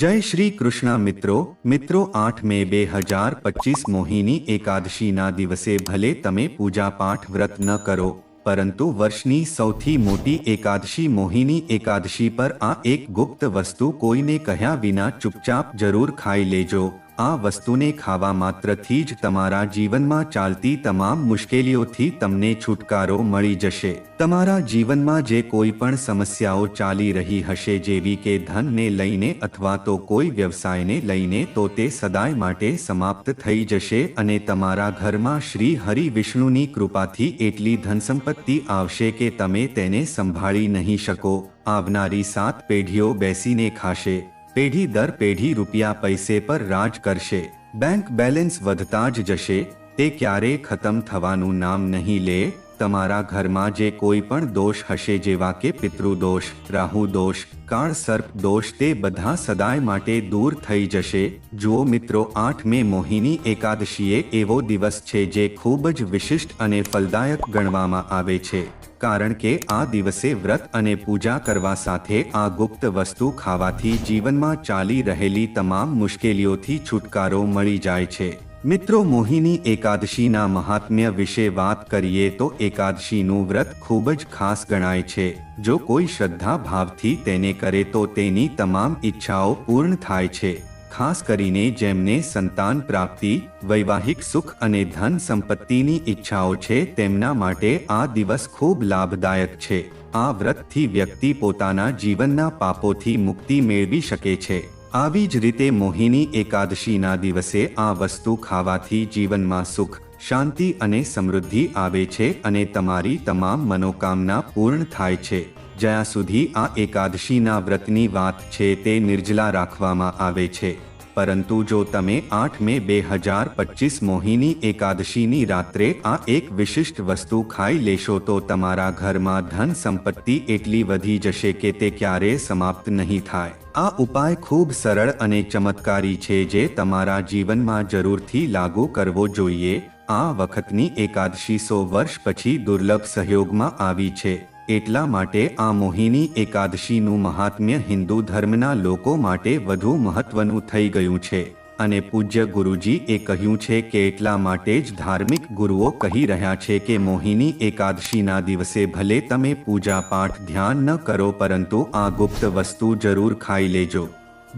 જય શ્રી કૃષ્ણ મિત્રો. મિત્રો આઠ મે બે હજાર પચીસ મોહિની એકાદશીના દિવસે ભલે તમે પૂજા પાઠ વ્રત ન કરો, પરંતુ વર્ષની સૌથી મોટી એકાદશી મોહિની એકાદશી પર આ એક ગુપ્ત વસ્તુ કોઈને કહ્યા વિના ચૂપચાપ જરૂર ખાઈ લેજો. આ વસ્તુને ખાવા માત્રથી જ તમારા જીવનમાં ચાલતી તમામ મુશ્કેલીઓથી તમને છુટકારો મળી જશે. તમારા જીવનમાં જે કોઈ પણ સમસ્યાઓ ચાલી રહી હશે, જેવી કે ધનને લઈને અથવા તો કોઈ વ્યવસાયને લઈને, તો તે સદાય માટે સમાપ્ત થઈ જશે અને તમારા ઘરમાં શ્રી હરિ વિષ્ણુની કૃપાથી એટલી ધનસંપત્તિ આવશે કે તમે તેને સંભાળી નહીં શકો. આવનારી સાત પેઢીઓ બેસીને ખાશે. પેઢી દર પેઢી રૂપિયા પૈસે પર રાજ કરશે. બેંક બેલેન્સ વધતા જ જશે. તે ક્યારેય ખતમ થવાનું નામ નહીં લે. તમારા ઘરમાં જે કોઈ પણ દોષ હશે જેવા કે પિતૃદોષ રાહુ દોષ કાળ સર્પ દોષ તે બધા સદાય માટે દૂર થઈ જશે. જુઓ મિત્રો, આઠ મે મોહિની એકાદશીએ એવો દિવસ છે જે ખૂબ જ વિશિષ્ટ અને ફલદાયક ગણવામાં આવે છે. કારણ કે આ દિવસે વ્રત અને પૂજા કરવા સાથે આ ગુપ્ત વસ્તુ ખાવાથી જીવનમાં ચાલી રહેલી તમામ મુશ્કેલીઓથી છુટકારો મળી જાય છે. મિત્રો, મોહિની એકાદશીના મહાત્મ્ય વિશે વાત કરીએ તો એકાદશીનું વ્રત ખૂબ જ ખાસ ગણાય છે. જો કોઈ શ્રદ્ધા ભાવથી તેને કરે તો તેની તમામ ઈચ્છાઓ પૂર્ણ થાય છે. ખાસ કરીને જેમને સંતાન પ્રાપ્તિ, વૈવાહિક સુખ અને ધન સંપત્તિની ઈચ્છાઓ છે તેમના માટે આ દિવસ ખૂબ લાભદાયક છે. આ વ્રતથી વ્યક્તિ પોતાના જીવનના પાપોથી મુક્તિ મેળવી શકે છે. આવી જ રીતે મોહિની એકાદશીના દિવસે આ વસ્તુ ખાવાથી જીવનમાં સુખ, શાંતિ અને સમૃદ્ધિ આવે છે અને તમારી તમામ મનોકામના પૂર્ણ થાય છે. જ્યાં સુધી આ એકાદશીના વ્રતની વાત છે તે નિર્જલા રાખવામાં આવે છે. પરંતુ જો તમે આઠ મે બે હજાર પચીસ મોહિની એકાદશીની રાત્રે આ એક વિશિષ્ટ વસ્તુ ખાઈ લેશો તો તમારા ઘરમાં ધન સંપત્તિ એટલી વધી જશે કે તે ક્યારેય સમાપ્ત નહીં થાય. આ ઉપાય ખૂબ સરળ અને ચમત્કારી છે જે તમારા જીવનમાં જરૂરથી લાગુ કરવો જોઈએ. આ વખતની એકાદશી સો વર્ષ પછી દુર્લભ સહયોગમાં આવી છે. એટલા માટે આ મોહિની એકાદશીનું મહાત્મ્ય હિન્દુ ધર્મના લોકો માટે વધુ મહત્વનું થઈ ગયું છે. અને પૂજ્ય ગુરુજી એ કહ્યું છે કે એટલા માટે જ ધાર્મિક ગુરુઓ કહી રહ્યા છે કે મોહિની એકાદશીના દિવસે ભલે તમે પૂજા પાઠ ધ્યાન ન કરો પરંતુ આ ગુપ્ત વસ્તુ જરૂર ખાઈ લેજો.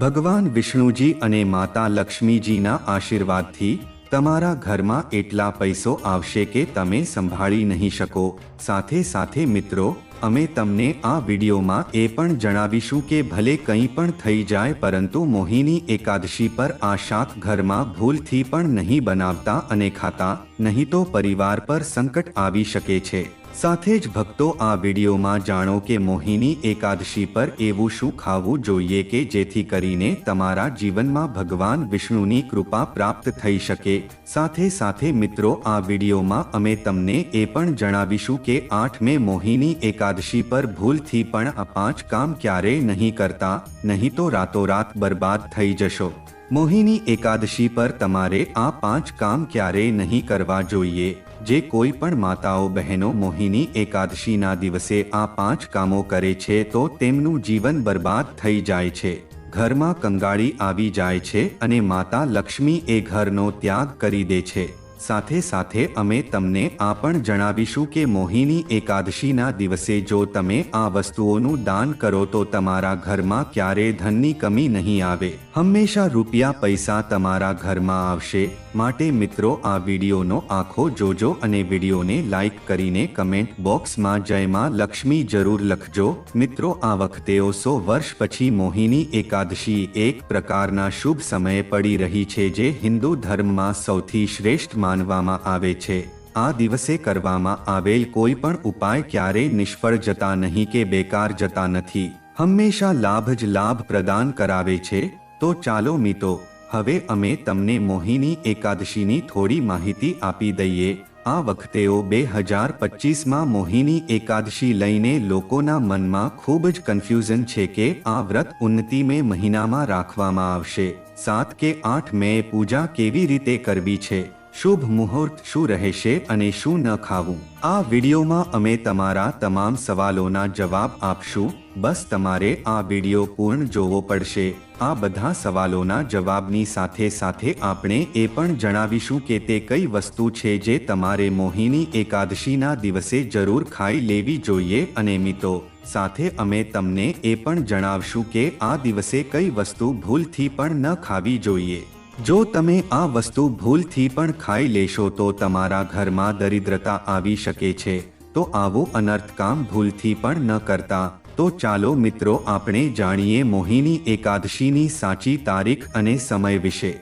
ભગવાન વિષ્ણુજી અને માતા લક્ષ્મીજીના આશીર્વાદથી તમારા ઘરમાં એટલા પૈસો આવશે કે તમે સંભાળી નહીં શકો. સાથે સાથે મિત્રો, અમે તમને આ વિડીયોમાં એ પણ જણાવીશું કે ભલે કંઈ પણ થઈ જાય પરંતુ મોહિની એકાદશી પર આ શાક ઘરમાં ભૂલથી પણ નહીં બનાવતા અને ખાતા, નહીં તો પરિવાર પર સંકટ આવી શકે છે. સાથે જ ભક્તો આ વિડીયોમાં જાણો કે મોહિની એકાદશી પર એવું શું ખાવું જોઈએ કે જેથી કરીને તમારા જીવનમાં ભગવાન વિષ્ણુની કૃપા પ્રાપ્ત થઈ શકે. સાથે સાથે મિત્રો, આ વિડીયોમાં અમે તમને એ પણ જણાવીશું કે આઠ મે મોહિની એકાદશી પર ભૂલથી પણ આ પાંચ કામ ક્યારેય નહીં કરતા, નહીં તો રાતોરાત બરબાદ થઈ જશો. મોહિની એકાદશી પર તમારે આ પાંચ કામ ક્યારેય નહીં કરવા જોઈએ. જે કોઈ પણ માતાઓ, બહેનો, મોહિની, એકાદશીના દિવસે આ પાંચ કામો કરે છે તો તેમનું જીવન બરબાદ થઈ જાય છે. ઘરમાં કંગાળી આવી જાય છે અને માતા લક્ષ્મી એ ઘરનો ત્યાગ કરી દે છે. સાથે સાથે અમે તમને આ પણ જણાવીશું કે મોહિની એકાદશીના દિવસે જો તમે આ વસ્તુઓનું દાન કરો તો તમારા ઘરમાં ક્યારે ધનની કમી નહીં આવે. હંમેશા રૂપિયા પૈસા તમારા ઘરમાં આવશે. માટે મિત્રો, આ વિડીયોનો આખો જોજો અને વિડીયોને લાઇક કરીને કમેન્ટ બોક્સમાં જયમાં લક્ષ્મી જરૂર લખજો. મિત્રો, આ વખતે સો વર્ષ પછી મોહિની એકાદશી એક પ્રકારના શુભ સમયે પડી રહી છે જે હિન્દુ ધર્મમાં સૌથી શ્રેષ્ઠ માનવામાં આવે છે. આ દિવસે કરવામાં આવેલ કોઈ પણ ઉપાય ક્યારેય નિષ્ફળ જતા નહીં કે બેકાર જતા નથી. હંમેશા લાભ જ લાભ પ્રદાન કરાવે છે. તો ચાલો મિત્રો હવે અમે તમને મોહિની એકાદશીની થોડી માહિતી આપી દઈએ. આ વખતેઓ બે હજાર પચીસમાં મોહિની એકાદશી લઈને લોકોના મનમાં ખૂબ જ કન્ફ્યુઝન છે કે આ વ્રત ઉન્નતિ મે મહિનામાં રાખવામાં આવશે. સાત કે આઠ મે પૂજા કેવી રીતે કરવી છે? શુભ મુહૂર્ત શું રહેશે અને શું ન ખાવું? આ વિડીયોમાં અમે તમારા તમામ સવાલોના જવાબ આપશું. બસ તમારે આ વિડિયો પૂર્ણ જોવો પડશે. આ બધા સવાલોના જવાબની સાથે સાથે આપણે એ પણ જણાવીશું કે તે કઈ વસ્તુ છે જે તમારે મોહિની એકાદશીના દિવસે જરૂર ખાઈ લેવી જોઈએ અને મિત્રો સાથે અમે તમને એ પણ જણાવશું કે આ દિવસે કઈ વસ્તુ ભૂલથી પણ ન ખાવી જોઈએ. જો તમે આ વસ્તુ ભૂલથી પણ ખાઈ લેશો તો તમારા ઘરમાં દરિદ્રતા આવી શકે છે. તો આવું અનર્થ કામ ભૂલથી પણ ન કરતા. તો ચાલો મિત્રો આપણે જાણીએ મોહિની એકાદશીની સાચી તારીખ અને સમય વિશે.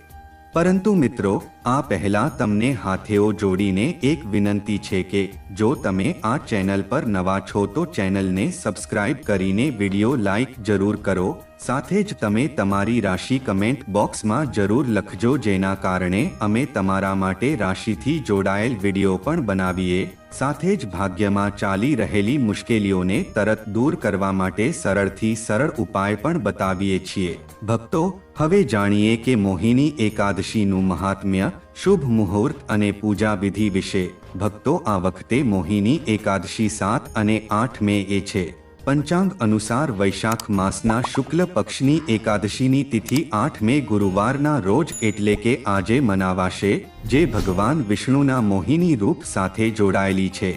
પરંતુ મિત્રો, આ પહેલા તમને હાથેઓ જોડીને એક વિનંતી છે કે, જો તમે આ ચેનલ પર નવા છો તો ચેનલને સબસ્ક્રાઇબ કરીને વિડિયો લાઈક જરૂર કરો, સાથે જ તમે તમારી રાશિ કમેન્ટ બોક્સમાં જરૂર લખજો જેના કારણે અમે તમારા માટે રાશિથી જોડાયેલ વીડિયો પણ બનાવીએ. સાથે જ ભાગ્યમાં ચાલી રહેલી મુશ્કેલીઓને તરત દૂર કરવા માટે સરળથી સરળ ઉપાય પણ બતાવીએ છીએ. ભક્તો, હવે જાણીએ કે મોહિની એકાદશીનું મહાત્મ્ય, શુભ મુહૂર્ત અને પૂજા વિધિ વિશે. ભક્તો, આ વખતે મોહિની એકાદશી સાત અને આઠ મે એ છે. પંચાંગ અનુસાર વૈશાખ માસના શુક્લ પક્ષની એકાદશીની તિથિ આઠ મે ગુરુવારના રોજ એટલે કે આજે મનાવાશે, જે ભગવાન વિષ્ણુના મોહિની રૂપ સાથે જોડાયેલી છે.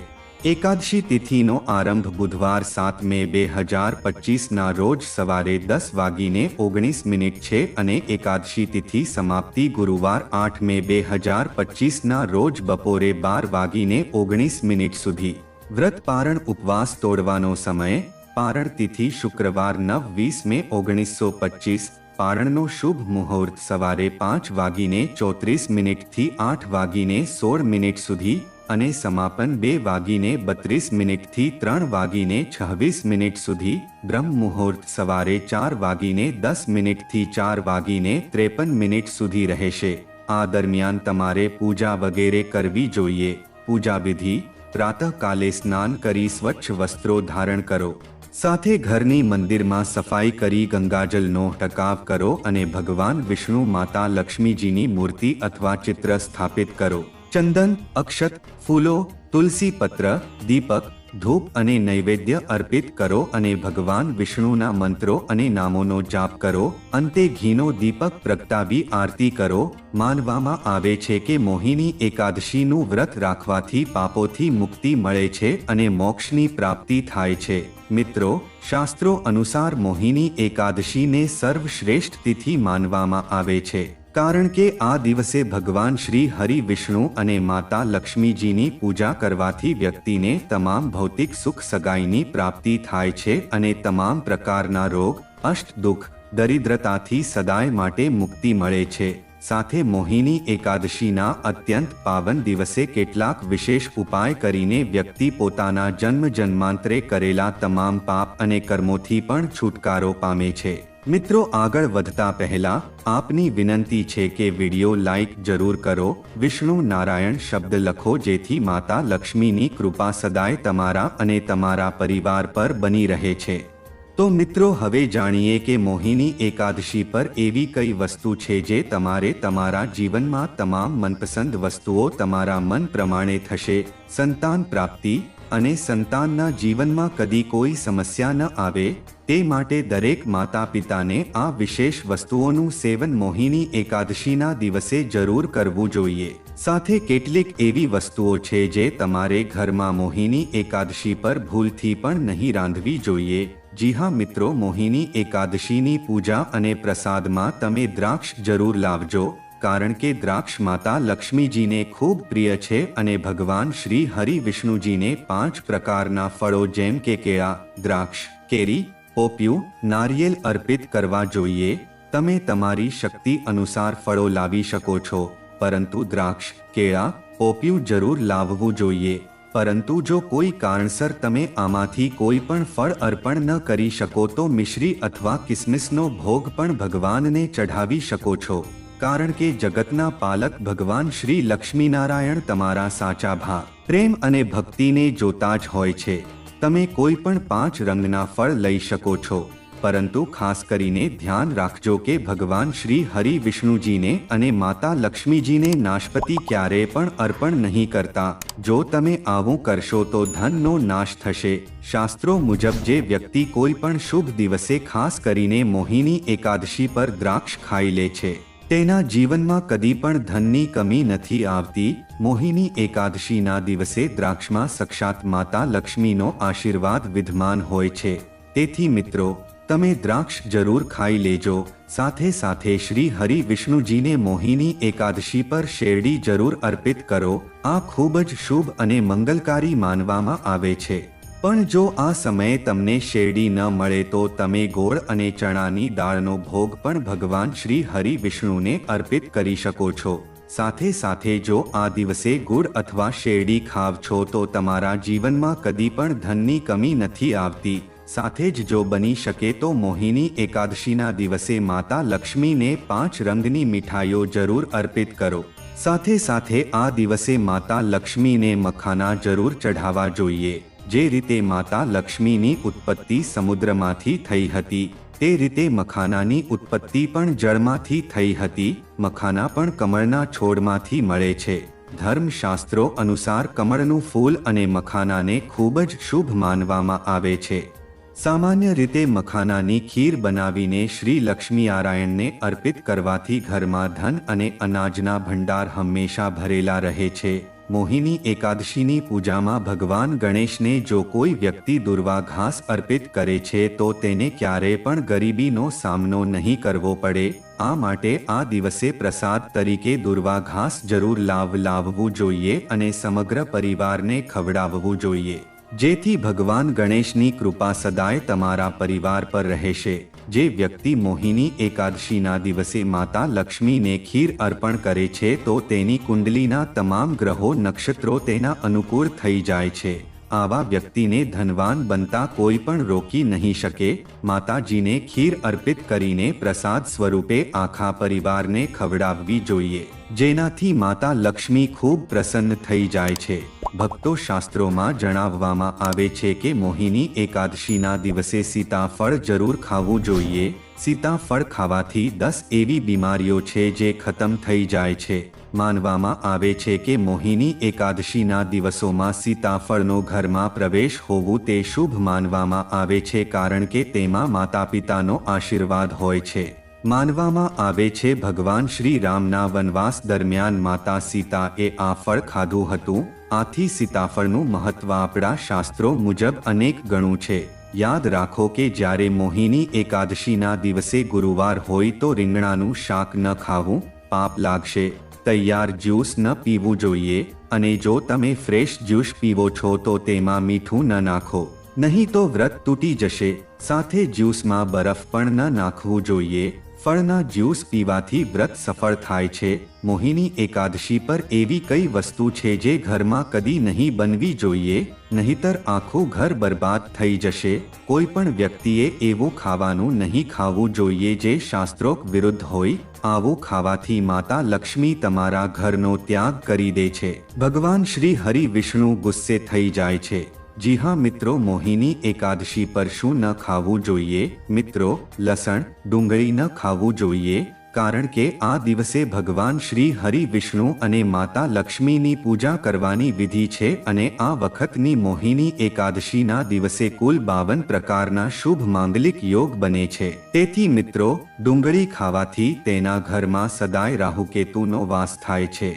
એકાદશી તિથિનો આરંભ બુધવાર સાત મે બે હજાર પચીસના રોજ સવારે દસ વાગીને ઓગણીસ મિનિટ છે અને એકાદશી તિથિ સમાપ્તિ ગુરુવાર આઠ મે બે હજાર પચીસના રોજ બપોરે બાર વાગીને ઓગણીસ મિનિટ સુધી. વ્રત પારણ ઉપવાસ તોડવાનો સમય પારણ તિથિ શુક્રવાર નવ વીસ મે ઓગણીસો પચીસ. પારણનો શુભ મુહૂર્ત સવારે પાંચ વાગીને ચોત્રીસ મિનિટથી આઠ વાગીને સોળ મિનિટ સુધી અને સમાપન બે વાગીને બત્રીસ મિનિટથી ત્રણ વાગીને છવ્વીસ મિનિટ સુધી. બ્રહ્મ મુહૂર્ત સવારે ચાર વાગીને દસ મિનિટથી ચાર વાગીને ત્રેપન મિનિટ સુધી રહેશે. આ દરમિયાન તમારે પૂજા વગેરે કરવી જોઈએ. પૂજા વિધિ પ્રાતઃકાલે સ્નાન કરી સ્વચ્છ વસ્ત્રો ધારણ કરો. સાથે ઘરની મંદિરમાં સફાઈ કરી ગંગાજલનો ટકાવ કરો અને ભગવાન વિષ્ણુ માતા લક્ષ્મીજીની મૂર્તિ અથવા ચિત્ર સ્થાપિત કરો. ચંદન, અક્ષત, ફૂલો, તુલસી પત્ર, દીપક ધૂપ અને નૈવેદ્ય અર્પિત કરો અને ભગવાન વિષ્ણુના મંત્રો અને નામોનો જાપ કરો, અંતે ઘીનો દીપક પ્રગટાવી આરતી કરો. માનવામાં આવે છે કે મોહિની એકાદશીનું વ્રત રાખવાથી પાપોથી મુક્તિ મળે છે અને મોક્ષની પ્રાપ્તિ થાય છે. મિત્રો, શાસ્ત્રો અનુસાર મોહિની એકાદશીને સર્વશ્રેષ્ઠ તિથિ માનવામાં આવે છે. કારણ કે આ દિવસે ભગવાન શ્રી હરિ વિષ્ણુ અને માતા લક્ષ્મીજીની પૂજા કરવાથી વ્યક્તિને તમામ ભૌતિક સુખ સગાઈની પ્રાપ્તિ થાય છે અને તમામ પ્રકારના રોગ, અષ્ટ દુઃખ, દરિદ્રતાથી સદાય માટે મુક્તિ મળે છે. સાથે મોહિની એકાદશીના અત્યંત પાવન દિવસે કેટલાક વિશેષ ઉપાય કરીને વ્યક્તિ પોતાના જન્મ જન્માંતરે કરેલા તમામ પાપ અને કર્મોથી પણ છુટકારો પામે છે. મિત્રો આગળ વધતા પહેલા આપની વિનંતી છે કે વિડિયો લાઈક જરૂર કરો. વિષ્ણુ નારાયણ શબ્દ લખો જેથી માતા લક્ષ્મીની કૃપા સદાય તમારા અને તમારા પરિવાર પર બની રહે છે. તો મિત્રો હવે જાણીએ કે મોહિની એકાદશી પર એવી કઈ વસ્તુ છે જે તમારે તમારા જીવનમાં તમામ મનપસંદ વસ્તુઓ તમારા મન પ્રમાણે થશે. સંતાન પ્રાપ્તિ અને સંતાનના જીવનમાં કદી કોઈ સમસ્યા ન આવે, તે માટે દરેક માતા પિતાને આ વિશેષ વસ્તુઓનું સેવન મોહિની એકાદશીના દિવસે જરૂર કરવું જોઈએ. સાથે કેટલીક એવી વસ્તુઓ છે જે તમારે ઘરમાં મોહિની એકાદશી પર ભૂલથી પણ નહીં રાંધવી જોઈએ. જી હા મિત્રો, મોહિની એકાદશીની પૂજા અને પ્રસાદમાં તમે દ્રાક્ષ જરૂર લાવજો. કારણ કે દ્રાક્ષ માતા લક્ષ્મીજીને ખૂબ પ્રિય છે અને ભગવાન શ્રી હરિ વિષ્ણુજીને પાંચ પ્રકારના ફળો જેમ કે કેળા, દ્રાક્ષ, કેરી, પોપિયું, નારિયેલ અર્પિત કરવા જોઈએ. તમે તમારી શક્તિ અનુસાર ફળો લાવી શકો છો, પરંતુ દ્રાક્ષ, કેળા, પોપિયું જરૂર લાવવું જોઈએ. પરંતુ જો કોઈ કારણસર તમે આમાંથી કોઈ પણ ફળ અર્પણ ન કરી શકો તો મિશ્રી અથવા કિસમિસનો ભોગ પણ ભગવાનને ચઢાવી શકો છો. કારણ કે જગતના પાલક ભગવાન શ્રી લક્ષ્મીનારાયણ તમારા સાચા ભા. પ્રેમ અને ભક્તિને જોતા જ હોય છે. તમે કોઈ પણ પાંચ રંગના ફળ લઈ શકો છો. પરંતુ ખાસ કરીને ધ્યાન રાખજો કે ભગવાન શ્રી હરિ વિષ્ણુજીને અને માતા લક્ષ્મીજીને નાશપતિ ક્યારેય પણ અર્પણ નહીં કરતા. જો તમે આવું કરશો તો ધનનો નાશ થશે. શાસ્ત્રો મુજબ જે વ્યક્તિ કોઈ પણ શુભ દિવસે ખાસ કરીને મોહિની એકાદશી પર દ્રાક્ષ ખાઈ લે છે. તેના જીવનમાં કદી પણ ધનની કમી નથી આવતી. મોહિની એકાદશીના દિવસે દ્રાક્ષમાં સક્ષાત માતા લક્ષ્મીનો આશીર્વાદ વિદ્યમાન હોય છે. તેથી મિત્રો, તમે દ્રાક્ષ જરૂર ખાઈ લેજો. સાથે સાથે શ્રી હરિ વિષ્ણુજીને મોહિની એકાદશી પર શેરડી જરૂર અર્પિત કરો. આ ખૂબ જ શુભ અને મંગલકારી માનવામાં આવે છે. પણ જો આ સમયે તમને શેરડી ન મળે તો તમે ગોળ અને ચણાની દાળનો ભોગ પણ ભગવાન શ્રી હરિ વિષ્ણુને અર્પિત કરી શકો છો. સાથે સાથે જો આ દિવસે ગુડ અથવા શેરડી ખાવ છો તો તમારા જીવનમાં કદી પણ ધનની કમી નથી આવતી. સાથે જ જો બની શકે તો મોહિની એકાદશીના દિવસે માતા લક્ષ્મીને પાંચ રંગની મીઠાઈઓ જરૂર અર્પિત કરો. સાથે સાથે આ દિવસે માતા લક્ષ્મીને મખાના જરૂર ચઢાવવા જોઈએ. જે રીતે માતા લક્ષ્મીની ઉત્પત્તિ સમુદ્રમાંથી થઈ હતી, તે રીતે મખાનાની ઉત્પત્તિ પણ જળમાંથી થઈ હતી, મખાના પણ કમળના છોડમાંથી મળે છે. ધર્મશાસ્ત્રો અનુસાર કમળનું ફૂલ અને મખાનાને ખૂબ જ શુભ માનવામાં આવે છે. સામાન્ય રીતે મખાનાની ખીર બનાવીને શ્રી લક્ષ્મીનારાયણને અર્પિત કરવાથી ઘરમાં ધન અને અનાજના ભંડાર હંમેશા ભરેલા રહે છે. મોહિની એકાદશીની પૂજામાં ભગવાન ગણેશને જો કોઈ વ્યક્તિ દુર્વા ઘાસ અર્પિત કરે છે તો તેને ક્યારેય પણ ગરીબીનો સામનો નહીં કરવો પડે. આ માટે આ દિવસે પ્રસાદ તરીકે દુર્વા ઘાસ જરૂર લાવ લાવવું જોઈએ અને સમગ્ર પરિવારને ખવડાવવું જોઈએ. જેથી ભગવાન ગણેશની કૃપા સદાય તમારા પરિવાર પર રહેશે. જે વ્યક્તિ મોહિની એકાદશીના દિવસે માતા લક્ષ્મીને ખીર અર્પણ કરે છે તો તેની કુંડલીના તમામ ગ્રહો નક્ષત્રો તેના અનુકૂળ થઈ જાય છે. આવા વ્યક્તિને ધનવાન બનતા કોઈ પણ રોકી નહીં શકે. માતાજીને ખીર અર્પિત કરીને પ્રસાદ સ્વરૂપે આખા પરિવારને ખવડાવવી જોઈએ. જેનાથી માતા લક્ષ્મી ખૂબ પ્રસન્ન થઈ જાય છે. ભક્તો શાસ્ત્રોમાં જણાવવામાં આવે છે કે મોહિની એકાદશીના દિવસે સીતાફળ જરૂર ખાવું જોઈએ. સીતાફળ ખાવાથી દસ એવી બીમારીઓ છે જે ખતમ થઈ જાય છે. માનવામાં આવે છે કે મોહિની એકાદશીના દિવસોમાં સીતાફળનો ઘરમાં પ્રવેશ હોવું તે શુભ માનવામાં આવે છે કારણ કે તેમાં માતા પિતાનો આશીર્વાદ હોય છે. માનવામાં આવે છે ભગવાન શ્રી રામના વનવાસ દરમિયાન માતા સીતાએ આ ફળ ખાધું હતું. આથી સીતાફળનું મહત્વ આપણા શાસ્ત્રો મુજબ અનેક ગણું છે. યાદ રાખો કે જ્યારે મોહિની એકાદશીના દિવસે ગુરુવાર હોય તો રીંગણાનું શાક ન ખાવું, પાપ લાગશે. તૈયાર જ્યુસ ન પીવું જોઈએ અને જો તમે ફ્રેશ જ્યુસ પીવો છો તો તેમાં મીઠું ન નાખો. નહીં તો વ્રત તૂટી જશે. સાથે જ્યુસમાં બરફ પણ ન નાખવું જોઈએ. ફળના જ્યુસ પીવાથી વ્રત સફળ થાય છે. મોહિની એકાદશી પર એવી કઈ વસ્તુ છે જે ઘરમાં કદી નહીં બનવી જોઈએ? નહીતર આખું ઘર બરબાદ થઈ જશે. કોઈ પણ વ્યક્તિએ એવું ખાવાનું નહીં ખાવું જોઈએ જે શાસ્ત્રોક વિરુદ્ધ હોય. આવું ખાવાથી માતા લક્ષ્મી તમારા ઘરનો ત્યાગ કરી દે છે. ભગવાન શ્રી હરિ વિષ્ણુ ગુસ્સે થઈ જાય છે. જી હા મિત્રો, મોહિની એકાદશી પર શું ન ખાવું જોઈએ? મિત્રો, લસણ, ડુંગળી ન ખાવું જોઈએ, કારણ કે આ દિવસે ભગવાન શ્રી હરિ વિષ્ણુ અને માતા લક્ષ્મીની પૂજા કરવાની વિધિ છે અને આ વખતની મોહિની એકાદશીના દિવસે કુલ બાવન પ્રકારના શુભ માંગલિક યોગ બને છે. તેથી મિત્રો, ડુંગળી ખાવાથી તેના ઘરમાં સદાય રાહુકેતુનો વાસ થાય છે.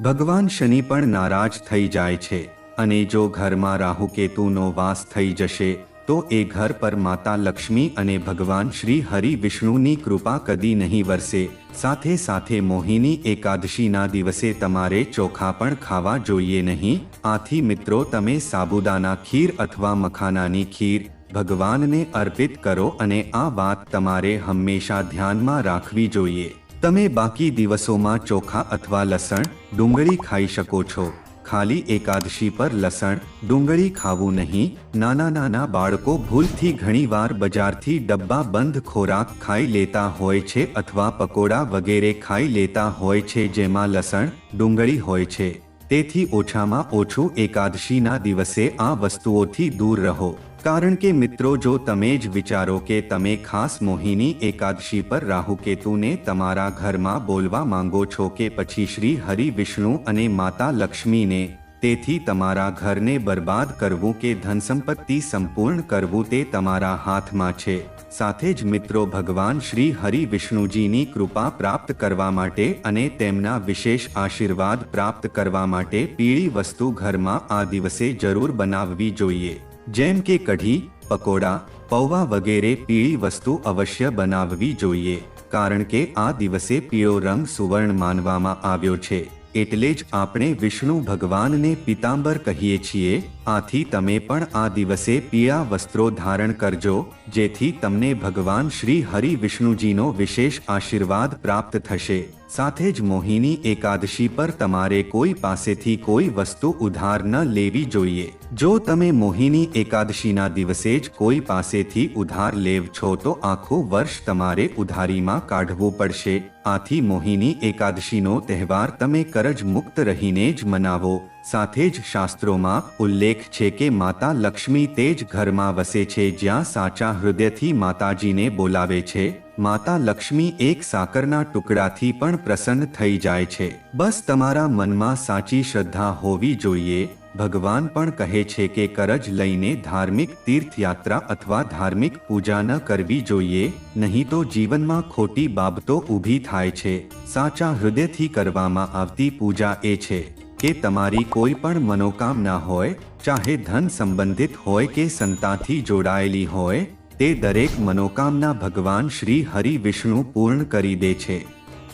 ભગવાન શનિ પણ નારાજ થઈ જાય છે. અને જો ઘરમાં રાહુકેતુનો વાસ થઈ જશે, તો એ ઘર પર માતા લક્ષ્મી અને ભગવાન શ્રી હરિ વિષ્ણુની કૃપા કદી નહીં વરસે. સાથે સાથે મોહિની એકાદશીના દિવસે તમારે ચોખા પણ ખાવા જોઈએ નહીં. આથી મિત્રો, તમે સાબુદાના ખીર અથવા મખાનાની ખીર ભગવાનને અર્પિત કરો અને આ વાત તમારે હંમેશા ધ્યાનમાં રાખવી જોઈએ. તમે બાકી દિવસોમાં ચોખા અથવા લસણ, ડુંગળી ખાઈ શકો છો. ખાલી એકાદશી પર લસણ, ડુંગળી ખાવું નહીં. નાના નાના બાળકો ભૂલથી ઘણીવાર બજારથી ડબ્બા બંધ ખોરાક ખાઈ લેતા હોય છે અથવા પકોડા વગેરે ખાઈ લેતા હોય છે જેમાં લસણ, ડુંગળી હોય છે. તેથી ઓછામાં ઓછું એકાદશીના દિવસે આ વસ્તુઓથી દૂર રહો. કારણ કે મિત્રો, જો તમે જ વિચારો કે તમે ખાસ મોહિની એકાદશી પર રાહુકેતુને તમારા ઘરમાં બોલવા માંગો છો કે પછી શ્રી હરિ વિષ્ણુ અને માતા લક્ષ્મીને, તેથી તમારા ઘરને બરબાદ કરવું કે ધનસંપત્તિ સંપૂર્ણ કરવું તે તમારા હાથમાં છે. સાથે જ મિત્રો, ભગવાન શ્રી હરિ વિષ્ણુજીની કૃપા પ્રાપ્ત કરવા માટે અને તેમના વિશેષ આશીર્વાદ પ્રાપ્ત કરવા માટે પીળી વસ્તુ ઘરમાં આ દિવસે જરૂર બનાવવી જોઈએ. જેમ કે કઢી, પકોડા, પૌવા વગેરે પીળી વસ્તુ અવશ્ય બનાવવી જોઈએ, કારણ કે આ દિવસે પીળો રંગ સુવર્ણ માનવામાં આવ્યો છે. એટલે જ આપણે વિષ્ણુ ભગવાનને પિતાંબર કહીએ છીએ આથી તમે પણ આ દિવસે પીળા વસ્ત્રો ધારણ કરજો, જેથી તમને ભગવાન શ્રી હરિ વિષ્ણુજીનો વિશેષ આશીર્વાદ પ્રાપ્ત થશે. સાથે જ મોહિની એકાદશી પર તમારે કોઈ પાસેથી કોઈ વસ્તુ ઉધાર ન લેવી જોઈએ. જો તમે મોહિની એકાદશીના દિવસે જ કોઈ પાસેથી ઉધાર લેવ છો તો આખું વર્ષ તમારે ઉધારીમાં કાઢવું પડશે. આથી મોહિની એકાદશીનો તહેવાર તમે કરજ મુક્ત રહીને જ મનાવો. સાથે જ શાસ્ત્રોમાં ઉલ્લેખ છે કે માતા લક્ષ્મી તે જ ઘરમાં વસે છે જ્યાં સાચા હૃદયથી માતાજીને બોલાવે છે. માતા લક્ષ્મી એક સાકરના ટુકડાથી પણ પ્રસન્ન થઈ જાય છે. બસ તમારા મનમાં સાચી શ્રદ્ધા હોવી જોઈએ. ભગવાન પણ કહે છે કે કરજ લઈને ધાર્મિક તીર્થયાત્રા અથવા ધાર્મિક પૂજા ન કરવી જોઈએ, નહીં તો જીવનમાં ખોટી બાબતો ઊભી થાય છે. સાચા હૃદયથી કરવામાં આવતી પૂજા એ છે. કે તમારી કોઈ પણ મનોકામના હોય, ચાહે ધન સંબંધિત હોય કે સંતાથી જોડાયેલી હોય, તે દરેક મનોકામના ભગવાન શ્રી હરિ વિષ્ણુ પૂર્ણ કરી દે છે.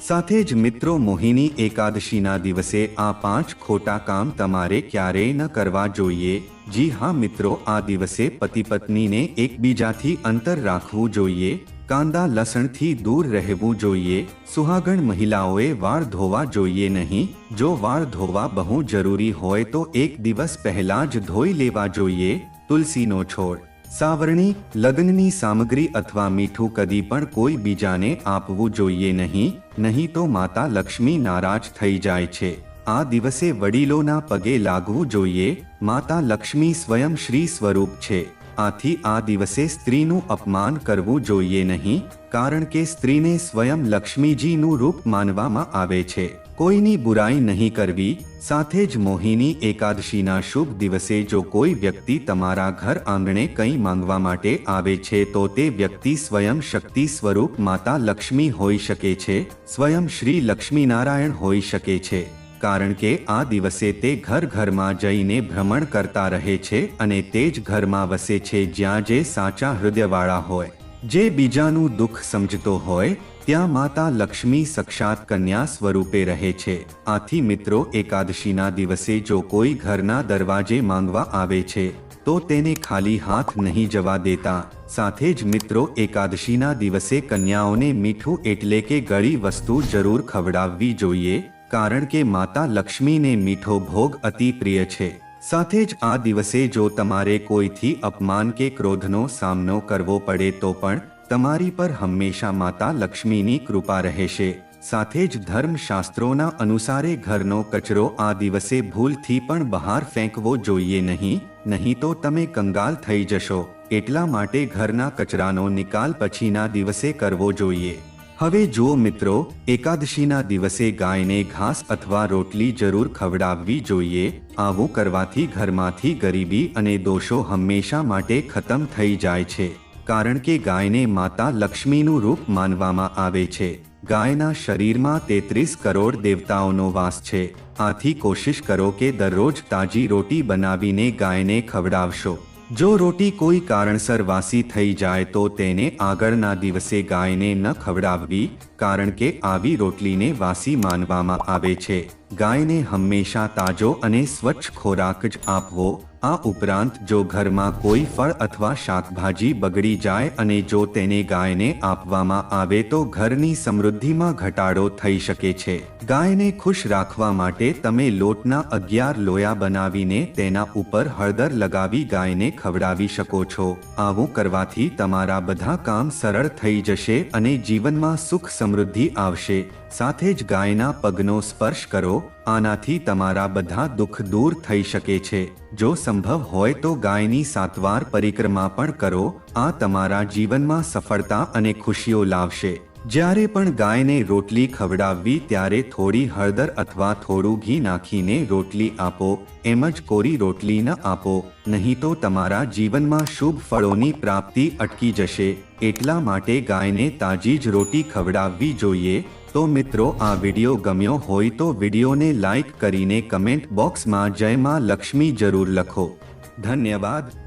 સાથે જ મિત્રો, મોહિની એકાદશીના દિવસે આ પાંચ ખોટા કામ તમારે ક્યારેય ન કરવા જોઈએ. જી હા મિત્રો, આ દિવસે પતિ પત્નીને એકબીજાથી અંતર રાખવું જોઈએ, કાંદા લસણથી દૂર રહેવું જોઈએ, સુહાગણ મહિલાઓએ વાળ ધોવા જોઈએ નહીં, જો વાળ ધોવા બહુ જરૂરી હોય તો એક દિવસ પહેલા જ ધોઈ લેવા જોઈએ, તુલસીનો છોડ, સાવરણી, લગ્નની સામગ્રી અથવા મીઠું કદી પણ કોઈ બીજાને આપવું જોઈએ નહીં નહીં તો માતા લક્ષ્મી નારાજ થઈ જાય છે. આ દિવસે વડીલોના પગે લાગવું જોઈએ માતા લક્ષ્મી સ્વયં શ્રી સ્વરૂપ છે આથી આ દિવસે સ્ત્રીનું અપમાન કરવું જોઈએ નહીં કારણ કે સ્ત્રીને સ્વયં લક્ષ્મીજીનું રૂપ માનવામાં આવે છે કોઈની બુરાઈ નહીં કરવી સાથે જ મોહિની એકાદશીના શુભ દિવસે જો કોઈ વ્યક્તિ તમારા ઘર આંગણે કંઈ માંગવા માટે આવે છે તો તે વ્યક્તિ સ્વયં શક્તિ સ્વરૂપ માતા લક્ષ્મી હોઈ શકે છે સ્વયં શ્રી લક્ષ્મીનારાયણ હોઈ શકે છે કારણ કે આ દિવસે તે ઘર ઘરમાં જઈને ભ્રમણ કરતા રહે છે અને તે જ ઘરમાં વસે છે જ્યાં જે સાચા હૃદયવાળા હોય. જે બીજાનું દુઃખ સમજતો હોય, ત્યાં માતા લક્ષ્મી સક્ષાત કન્યા સ્વરૂપે રહે છે. આથી મિત્રો, એકાદશીના દિવસે જો કોઈ ઘરના દરવાજે માંગવા આવે છે, તો તેને ખાલી હાથ નહીં જવા દેતા. સાથે જ મિત્રો, એકાદશીના દિવસે કન્યાઓને મીઠું એટલે કે ગળી વસ્તુ જરૂર ખવડાવવી જોઈએ. કારણ કે માતા લક્ષ્મીને મીઠો ભોગ અતિ પ્રિય છે. સાથે જ આ દિવસે જો તમારે કોઈથી અપમાન કે ક્રોધનો સામનો કરવો પડે તો પણ તમારી પર હંમેશા માતા લક્ષ્મીની કૃપા રહેશે. સાથે જ ધર્મશાસ્ત્રોના અનુસારે ઘરનો કચરો આ દિવસે ભૂલથી પણ બહાર ફેંકવો જોઈએ નહીં નહીં તો તમે કંગાલ થઈ જશો. એટલા માટે ઘરના કચરાનો નિકાલ પછીના દિવસે કરવો જોઈએ. હવે જુઓ મિત્રો, એકાદશીના દિવસે ગાયને ઘાસ અથવા રોટલી જરૂર ખવડાવવી જોઈએ, આવું કરવાથી ઘરમાંથી ગરીબી અને દોષો હંમેશા માટે ખતમ થઈ જાય છે, કારણ કે ગાયને માતા લક્ષ્મીનું રૂપ માનવામાં આવે છે. ગાયના શરીરમાં તેત્રીસ કરોડ દેવતાઓનો વાસ છે. આથી કોશિશ કરો કે દરરોજ તાજી રોટી બનાવીને ગાયને ખવડાવશો. જો રોટી કોઈ કારણસર વાસી થઈ જાય તો તેને આગળના દિવસે ગાયને ન ખવડાવવી, કારણ કે આવી રોટલીને વાસી માનવામાં આવે છે. ગાયને હંમેશા તાજો અને સ્વચ્છ ખોરાક જ આપવો આ ઉપરાંત જો ઘરમાં કોઈ ફળ અથવા શાકભાજી બગડી જાય અને જો તેને ગાયને આપવામાં આવે તો ઘરની સમૃદ્ધિમાં ઘટાડો થઈ શકે છે. ગાયને ખુશ રાખવા માટે તમે લોટના અગિયાર લોયા બનાવીને તેના ઉપર હળદર લગાવી ગાયને ખવડાવી શકો છો. આવું કરવાથી તમારા બધા કામ સરળ થઈ જશે અને જીવનમાં સુખ સમૃદ્ધિ આવશે. સાથે જ ગાયના પગનો સ્પર્શ કરો, આનાથી તમારા બધા દુઃખ દૂર થઈ શકે છે. જો સંભવ હોય તો ગાયની સાતવાર પરિક્રમા પણ કરો, આ તમારા જીવનમાં સફળતા અને ખુશીઓ લાવશે. જ્યારે પણ ગાયને રોટલી ખવડાવવી ત્યારે થોડી હળદર અથવા થોડું ઘી નાખીને રોટલી આપો, એમ જ કોરી રોટલી ન આપો, નહીં તો તમારા જીવનમાં શુભ ફળોની પ્રાપ્તિ અટકી જશે. એટલા માટે ગાયને તાજી જ રોટી ખવડાવવી જોઈએ તો મિત્રો, આ વીડિયો ગમ્યો હોય તો વિડીયોને લાઇક કરીને કમેન્ટ બોક્સમાં જય માં લક્ષ્મી જરૂર લખો. ધન્યવાદ.